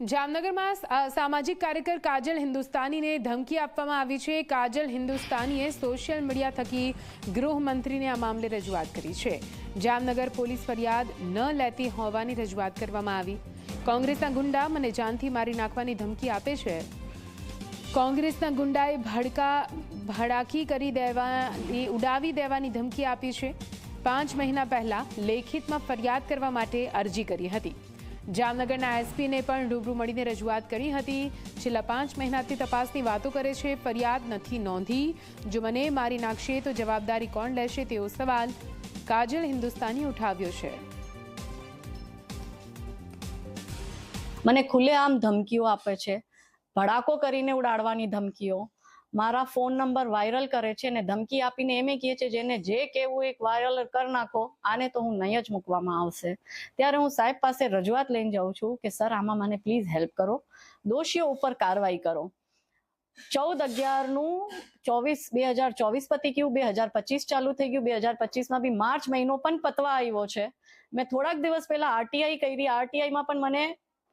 જામનગરમાં સામાજિક કાર્યકર કાજલ હિન્દુસ્તાનીને ધમકી આપવામાં આવી છે. કાજલ હિન્દુસ્તાનીએ સોશિયલ મીડિયા થકી ગૃહમંત્રીને આ મામલે રજૂઆત કરી છે. જામનગર પોલીસ ફરિયાદ ન લેતી હોવાની રજૂઆત કરવામાં આવી. કોંગ્રેસના ગુંડા, મને જાનથી મારી નાખવાની ધમકી આપે છે. કોંગ્રેસના ગુંડાએ ભડકા, ભડાકી કરી દેવાની, ઉડાવી દેવાની ધમકી આપી છે. પાંચ મહિના પહેલા લેખિતમાં ફરિયાદ કરવા માટે અરજી કરી હતી. જામનગરના એસપીને પણ રૂબરૂ મળીને રજૂઆત કરી હતી. છેલ્લા પાંચ મહિનાથી તપાસની વાતો કરે છે, ફરિયાદ નથી નોંધી. જો મને મારી નાખશે તો જવાબદારી કોણ લેશે તેવો સવાલ કાજલ હિન્દુસ્તાની ઉઠાવ્યો છે. મને ખુલ્લેઆમ ધમકીઓ આપે છે. ભડાકો કરીને ઉડાડવાની ધમકીઓ. મારા ફોન નંબર વાયરલ કરે છે ને ધમકી આપીને એમ કહે છે જેને જે કહેવું એક વાયરલ કરી નાખો, આને તો હું નહીં જ મૂકવામાં આવશે. ત્યારે હું સાહેબ પાસે રજૂઆત લઈને જાઉં છું કે, સર, આમાં મને પ્લીઝ હેલ્પ કરો. દોષીઓ ઉપર કાર્યવાહી કરો. ચૌદ અગિયારનું ચોવીસ, બે હજાર ચોવીસ પતી ગયું, બે હજાર પચીસ ચાલુ થઈ ગયું, બે હજાર પચીસમાં બી માર્ચ મહિનો પણ પતવા આવ્યો છે. મેં થોડાક દિવસ પહેલા આરટીઆઈ કરી. આરટીઆઈમાં પણ મને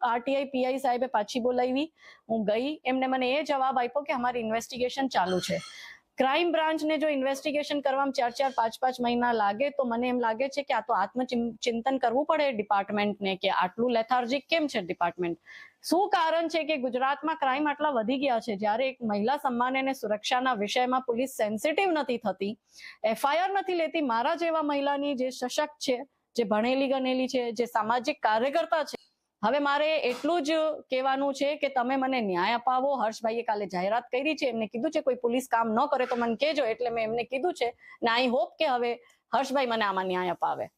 આરટીઆઈ પીઆઈ સાહેબે પાછી બોલાવી. હું ગઈ. એમને મને એ જવાબ આપ્યો કે અમારી ઇન્વેસ્ટિગેશન ચાલુ છે. ક્રાઇમ બ્રાન્ચને જો ઇન્વેસ્ટિગેશન કરવામાં ચાર ચાર પાંચ પાંચ મહિના લાગે, તો મને એમ લાગે છે કે આ તો આત્મચિંતન કરવું પડે ડિપાર્ટમેન્ટને કે આટલું લેથાર્જિક કેમ છે ડિપાર્ટમેન્ટ શું કારણ છે કે ગુજરાતમાં ક્રાઇમ આટલા વધી ગયા છે? જ્યારે એક મહિલા સન્માન અને સુરક્ષાના વિષયમાં પોલીસ સેન્સિટિવ નથી થતી એફઆઈઆર નથી લેતી, મારા જેવા મહિલાની જે સશક્ત છે, જે ભણેલી ગણેલી છે, જે સામાજિક કાર્યકર્તા છે હવે મારે એટલું જ કહેવાનું છે કે તમે મને ન્યાય અપાવો. હર્ષભાઈએ કાલે જાહેરાત કરી છે, એમને કીધું છે, કોઈ પોલીસ કામ ન કરે તો મને કહેજો. એટલે મેં એમને કીધું છે ને આઈ હોપ કે હવે હર્ષભાઈ મને આમાં ન્યાય અપાવે.